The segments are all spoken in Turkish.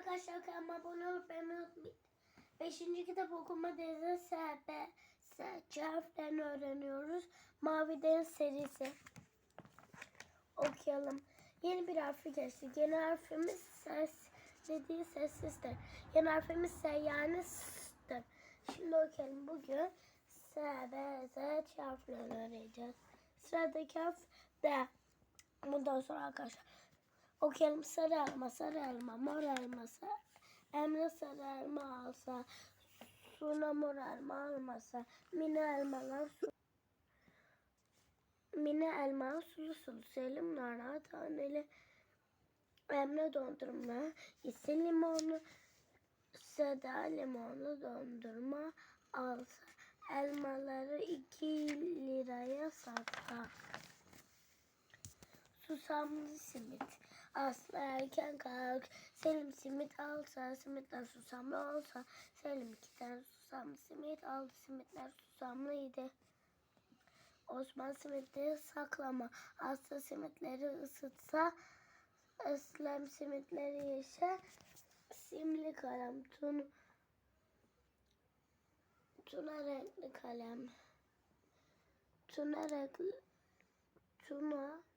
Arkadaşlar kanalıma abone olup unutmayın. Beşinci kitap okuma denize SB S harflerini öğreniyoruz. Mavi Deniz serisi. Okuyalım. Yeni bir harfi geçtik. Yeni harfimiz ses dediği sessizdir. Yeni harfimiz S yani s'tir. Şimdi okuyalım. Bugün S, B, Z harflerini öğreneceğiz. Sıradaki harf D. Bundan sonra arkadaşlar okuyalım. Sarı elma, sarı elma, mor elma, sarı, Emre sarı elma alsa, Suna mor elma almasa, Mine elmalar su, Mine elma sulu sulu, Selim nara taneli, Emre dondurma, ise limonlu, Seda limonlu dondurma alsa, elmaları iki liraya satar. Susamlı simit. Aslı erken kalk. Selim simit alsa, simitler susamlı olsa. Selim iki tane susamlı simit aldı. Simitler susamlıydı. Osman simitleri saklama. Aslı simitleri ısıtsa. Eslem simitleri yaşa. Simli kalem. Tun, tuna renkli kalem. Tuna renkli. Tuna.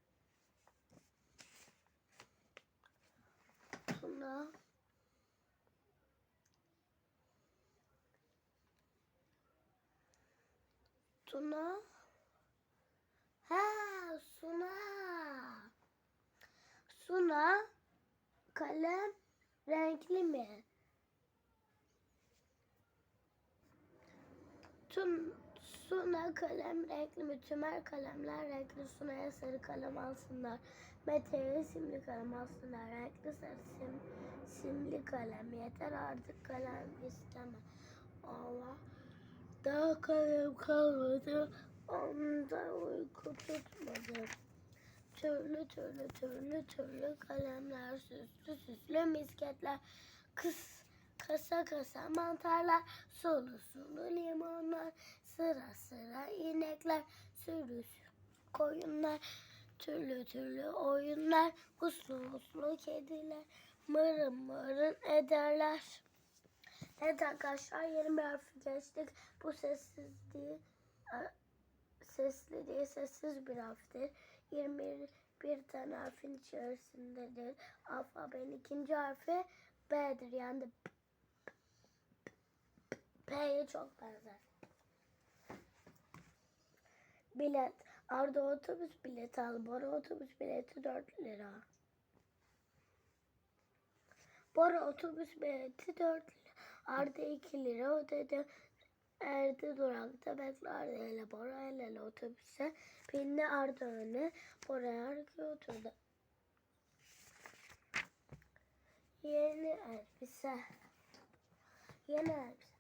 Tuna. Tuna. Ha, Suna. Suna kalem renkli mi? Tüm Suna kalem renkli mi? Tümer kalemler renkli. Suna'ya sarı kalem alsınlar. Mete'ye simli kalem alsınlar. Renkli sarı sim, simli kalem. Yeter artık kalem isteme. Allah. Daha kalem kalmadı. Onda uyku tutmadı. Türlü türlü türlü türlü kalemler, süslü süslü misketler, kıs kasa kasa mantarlar, sulu sulu limonlar, sıra sıra inekler, sürü koyunlar, türlü türlü oyunlar, uslu uslu kediler, mırın mırın ederler. Evet arkadaşlar yeni bir harfi geçtik. Bu sessiz değil, sesli değil sessiz bir harftir. 21 bir tane harfin içerisindedir. Alfabenin ikinci harfi B'dir. Yani P'ye çok benzer. Bilet. Arda otobüs bileti al. Bora otobüs bileti 4 lira. Bora otobüs bileti 4 lira. Arda 2 lira ödedi. Erdi durakta bekle Arda ile Bora el otobüse bindi Arda öne Bora arkaya oturdu. Yeni elbise. Yeni elbise.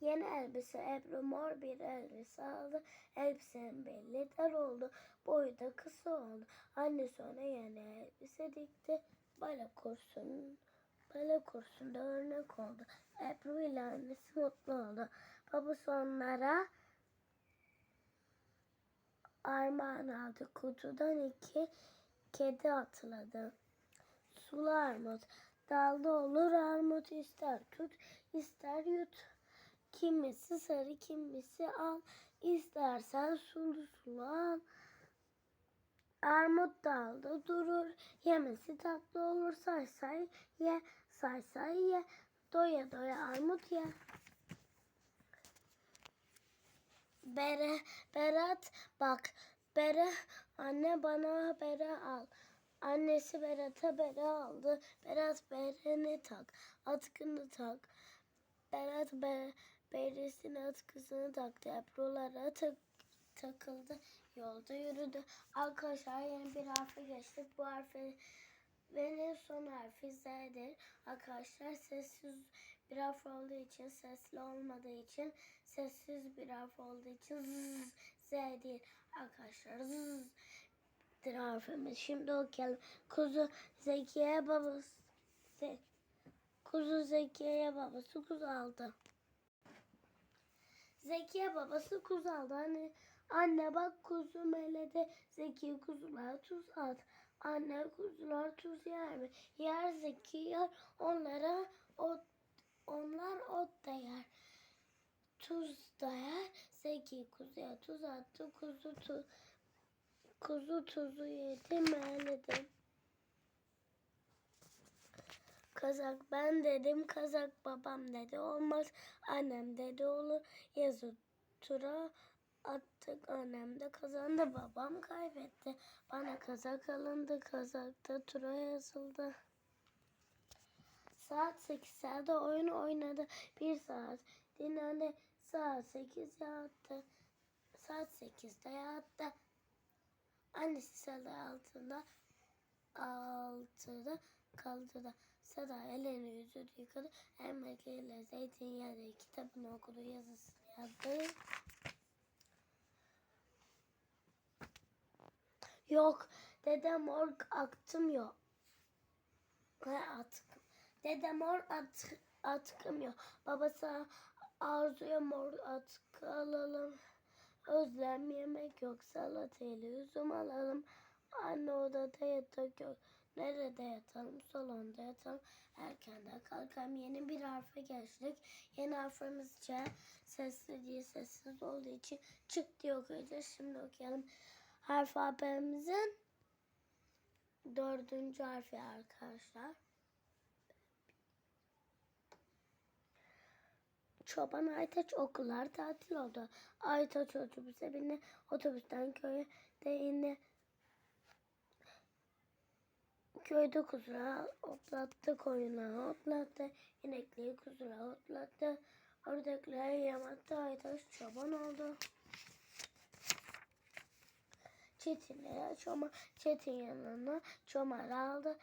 Yeni elbise Ebru mor bir elbise aldı. Elbisenin belli dar oldu. Boyu da kısa oldu. Anne sonra yeni elbise dikti. Bale kursun, bale kursunda örnek oldu. Ebru ile annesi mutlu oldu. Babası onlara armağan aldı. Kutudan iki kedi atladı. Sulu armut. Dalda olur armut ister tut ister yut. Kimisi sarı kimisi al. İstersen sulu sulu al. Armut dalda durur. Yemesi tatlı olur. Say say ye. Say say ye. Doya doya armut ye. Bere, Berat bak. Bere anne bana bere al. Annesi Berat'a bere aldı. Berat bereni tak. Atkını tak. Berat be, beresine atkısını taktı. Ebrulara tak, takıldı. Yolda yürüdü. Arkadaşlar yeni bir harfe geçtik. Bu harfe benim son harfi Z'dir. Arkadaşlar sessiz bir harf olduğu için, sesli olmadığı için, sessiz bir harf olduğu için zzz, Z değil. Arkadaşlar zzz harfimiz. Şimdi okuyalım. Kuzu Zekiye babası. Kuzu Zekiye'ye babası kuz aldı. Zekiye babası kuz aldı. Hani Anne bak kuzum elede zeki kuzular tuz at. Anne kuzular tuz yer mi? Yer zeki yer onlara ot, onlar ot da yer. Tuz da yer zeki kuzuya tuz attı kuzu tu, kuzu tuzu yedi meledim. Kazak ben dedim, kazak babam dedi. Olmaz annem dedi olur. Yazı tura attık annem de kazandı. Babam kaybetti. Bana kazak alındı. Kazakta tura yazıldı. Saat 8'lerde oyun oynadı. Bir saat dinlendi. Saat 8 yattı. Saat 8'de yattı. Annesi sada altında altıda kaldı da Sada elini yüzünü yıkadı. Emekliyle zeytinyağı kitabını okudu yazısını yazdı. Yok dedem mor aktım yok. Ha, atkım. Dede mor at, atkım yok. Babası Arzu'ya mor atkı alalım. Özlem yemek yok. Salatayla üzüm alalım. Anne odada yatak yok. Nerede yatalım? Salonda yatalım. Erkenden kalkalım. Yeni bir harfe geçtik. Yeni harfimiz C. Sesli değil, sessiz olduğu için çık diye okuyacağız. Şimdi okuyalım. Alfabemizin dördüncü harfi arkadaşlar. Çoban Aytaç okullar tatil oldu. Aytaç otobüse bindi. Otobüsten köye de indi. Köyde kuzular otlattı, koyunlar otlattı, inekleri kuzular otlattı. Oradakiler yamattı, Aytaç çoban oldu. Çetin'e çoma, Çetin yanına çomar aldı.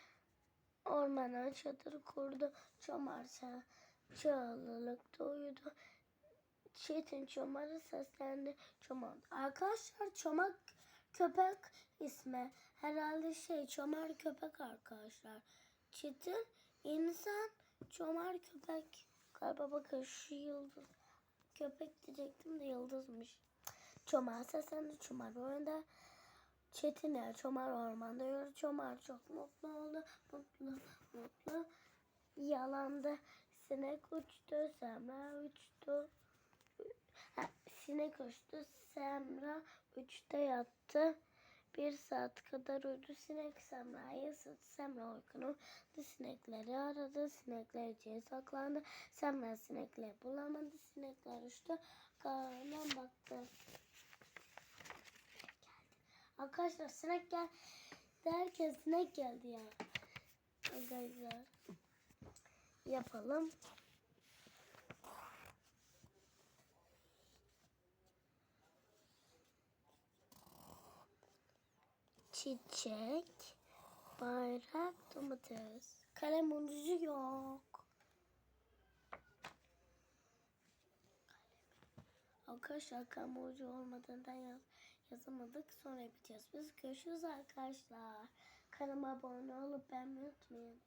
Ormana çadır kurdu. Çomar ça- çağlılıkta uyudu. Çetin çomarı seslendi. Çomar. Arkadaşlar çomak köpek ismi. Herhalde şey çomar köpek arkadaşlar. Çetin insan çomar köpek. Galiba bakın şu yıldız. Köpek diyecektim de yıldızmış. Çomar seslendi. Çomar oyunda. Çetin'e Çomar ormanda yürü. Çomar çok mutlu oldu. Mutlu mutlu yalandı. Sinek uçtu. Semra uçtu. Ha, sinek uçtu. Semra uçta yattı. Bir saat kadar uyudu. Sinek Semra'yı ısıttı. Semra uykunu sinekleri aradı. Sinekler içeri saklandı. Semra sinekleri bulamadı. Sinekler uçtu. Karnına baktı. Arkadaşlar sinek gel derken sinek geldi ya. Arkadaşlar yapalım. Çiçek, bayrak, domates. Kalem ucu yok. Arkadaşlar kalem ucu olmadığından yaz, yazamadık. Sonra yapacağız. Biz görüşürüz arkadaşlar. Kanalıma abone olup beğenmeyi unutmayın.